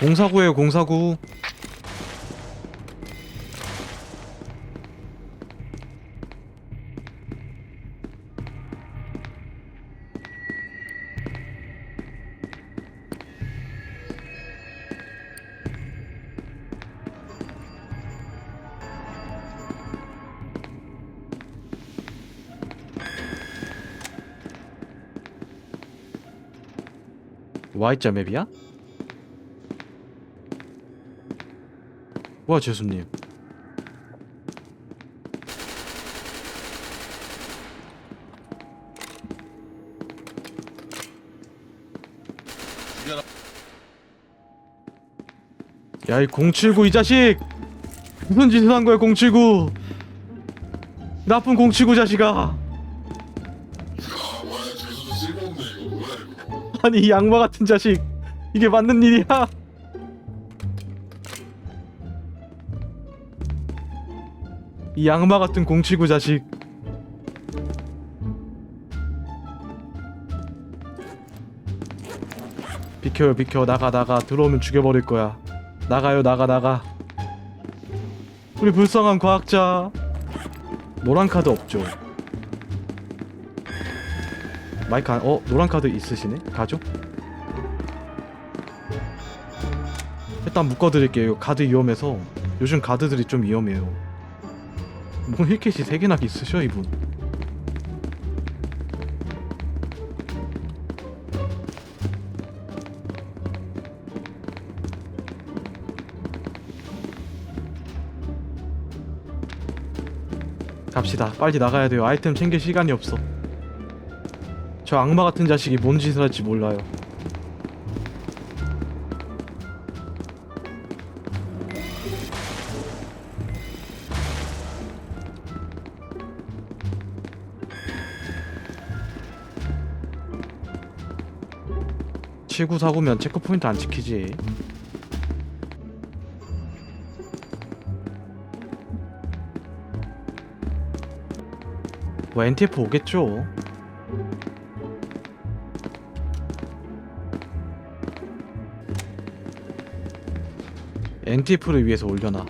공사구에요 공사구 Y자 맵이야? 와 재수님 죽여라. 야이 079 이 자식 무슨 짓을 한 거야 079 나쁜 079 자식아. 아니 이 악마 같은 자식 이게 맞는 일이야 이 악마 같은 079 자식. 비켜요 비켜. 나가 나가. 들어오면 죽여버릴 거야. 나가요 나가 나가. 우리 불쌍한 과학자. 노란 카드 없죠? 마이크 안, 어? 노란 카드 있으시네? 가죠? 일단 묶어드릴게요. 카드 위험해서. 요즘 카드들이 좀 위험해요 뭐 힐켓이 3개나 있으셔 이분? 갑시다. 빨리 나가야 돼요. 아이템 챙길 시간이 없어. 저 악마 같은 자식이 뭔 짓을 할지 몰라요 칠구 사고면 체크포인트 안 지키지. 뭐 NTF 오겠죠? NTF를 위해서 올려놔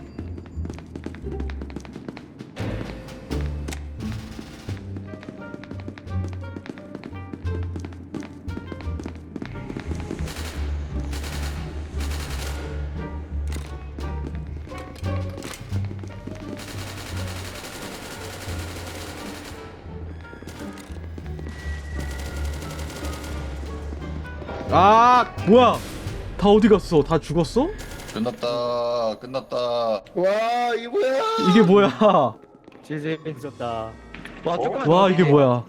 아 뭐야 다 어디 갔어 다 죽었어? 끝났다 끝났다. 와 이거야 이게 뭐야 제일 재밌었다. 와 어? 와 이게 뭐야